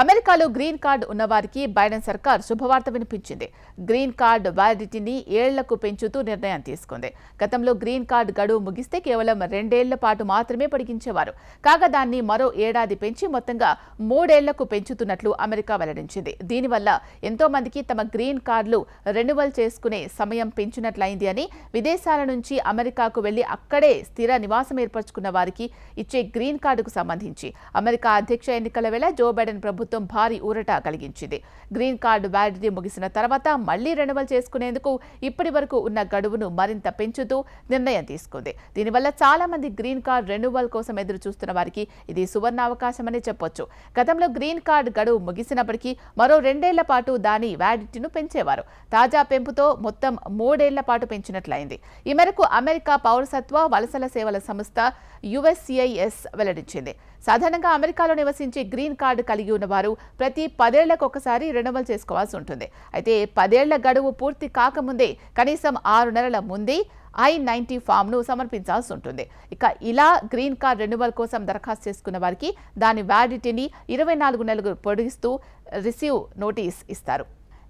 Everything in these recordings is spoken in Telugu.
అమెరికాలో గ్రీన్ కార్డు ఉన్నవారికి బైడెన్ సర్కార్ శుభవార్త వినిపించింది. గ్రీన్ కార్డు వ్యాలిడిటీని ఏళ్ళకు పెంచుతూ నిర్ణయం తీసుకుంది. గతంలో గ్రీన్ కార్డు గడువు ముగిస్తే కేవలం రెండేళ్ళ పాటు మాత్రమే పొడిగించేవారు. కాగా దాన్ని మరో ఏడాది పెంచి మొత్తంగా మూడేళ్ళకు పెంచుతున్నట్లు అమెరికా వెల్లడించింది. దీనివల్ల ఎంతో మందికి తమ గ్రీన్ కార్డులు రెన్యువల్ చేసుకునే సమయం పెంచినట్లయింది అని విదేశాల నుంచి అమెరికాకు వెళ్ళి అక్కడే స్థిర నివాసం ఏర్పరచుకున్న వారికి ఇచ్చే గ్రీన్ కార్డుకు సంబంధించి అమెరికా అధ్యక్ష ఎన్నికల వేళ జో బైడెన్ ప్రభుత్వం భారీ ఊరట కలిగించింది. గ్రీన్ కార్డు వ్యాలిడిటీ ముగిసిన తర్వాత మళ్ళీ రెన్యువల్ చేసుకునేందుకు ఇప్పటి వరకు ఉన్న గడువును మరింత పెంచుతూ నిర్ణయం తీసుకుంది. దీనివల్ల చాలా మంది గ్రీన్ కార్డు రెన్యువల్ కోసం ఎదురు చూస్తున్న వారికి ఇది సువర్ణ అవకాశమని చెప్పొచ్చు. గతంలో గ్రీన్ కార్డు గడువు ముగిసినప్పటికీ మరో రెండేళ్ళ పాటు దాని వ్యాలిడిటీను పెంచేవారు. తాజా పెంపుతో మొత్తం మూడేళ్ళ పాటు పెంచినట్లయింది. ఈ మేరకు అమెరికా పౌరసత్వ వలసల సేవల సంస్థ యుఎస్సిఐఎస్ వెల్లడించింది. సాధారణంగా అమెరికాలో నివసించి గ్రీన్ కార్డు కలిగి ఉన్నవారు ప్రతి పదేళ్ళకు ఒకసారి రెన్యువల్ చేసుకోవాల్సి ఉంటుంది. అయితే పదేళ్ళ గడువు పూర్తి కాకముందే కనీసం ఆరు నెలల ముందే ఐ నైన్టీ ఫామ్ను సమర్పించాల్సి ఉంటుంది. ఇక ఇలా గ్రీన్ కార్డ్ రెన్యువల్ కోసం దరఖాస్తు చేసుకున్న వారికి దాని వ్యాలిడిటీని ఇరవై నాలుగు నెలలు పొడిగిస్తూ రిసీవ్ నోటీస్ ఇస్తారు.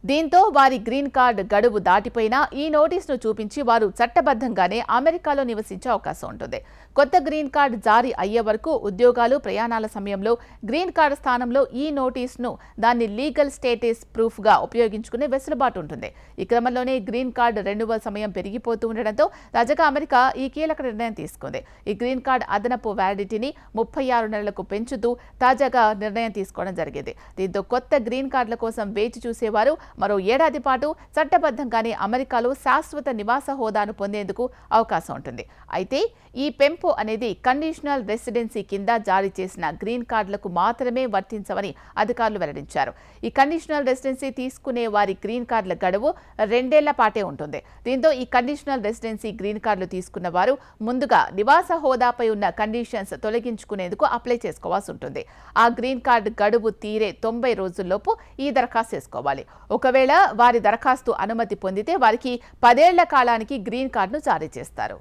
దీంతో వారి గ్రీన్ కార్డ్ గడువు దాటిపోయినా ఈ నోటీసును చూపించి వారు చట్టబద్ధంగానే అమెరికాలో నివసించే అవకాశం ఉంటుంది. కొత్త గ్రీన్ కార్డ్ జారీ అయ్యే వరకు ఉద్యోగాలు ప్రయాణాల సమయంలో గ్రీన్ కార్డ్ స్థానంలో ఈ నోటీసును దాన్ని లీగల్ స్టేటస్ ప్రూఫ్గా ఉపయోగించుకునే వెసులుబాటు ఉంటుంది. ఈ క్రమంలోనే గ్రీన్ కార్డ్ రెన్యువల్ సమయం పెరిగిపోతూ ఉండడంతో తాజాగా అమెరికా ఈ కీలక నిర్ణయం తీసుకుంది. ఈ గ్రీన్ కార్డ్ అదనపు వ్యాలిడిటీని ముప్పై ఆరు నెలలకు పెంచుతూ తాజాగా నిర్ణయం తీసుకోవడం జరిగింది. దీంతో కొత్త గ్రీన్ కార్డుల కోసం వేచి చూసేవారు మరో ఏడాది పాటు చట్టబద్ధంగానే అమెరికాలో శాశ్వత నివాస హోదాను పొందేందుకు అవకాశం ఉంటుంది. అయితే ఈ పెంపు అనేది కండిషనల్ రెసిడెన్సీ కింద జారీ చేసిన గ్రీన్ కార్డులకు మాత్రమే వర్తించవని అధికారులు వెల్లడించారు. ఈ కండిషనల్ రెసిడెన్సీ తీసుకునే వారి గ్రీన్ కార్డుల గడువు రెండేళ్ళ పాటే ఉంటుంది. దీంతో ఈ కండిషనల్ రెసిడెన్సీ గ్రీన్ కార్డులు తీసుకున్న వారు ముందుగా నివాస హోదాపై ఉన్న కండిషన్స్ తొలగించుకునేందుకు అప్లై చేసుకోవాల్సి ఉంటుంది. ఆ గ్రీన్ కార్డు గడువు తీరే తొంభై రోజుల్లోపు ఈ దరఖాస్తు చేసుకోవాలి. ఒకవేళ వారి దరఖాస్తు అనుమతి పొందితే వారికి పదేళ్ళ కాలానికి గ్రీన్ కార్డును జారీ చేస్తారు.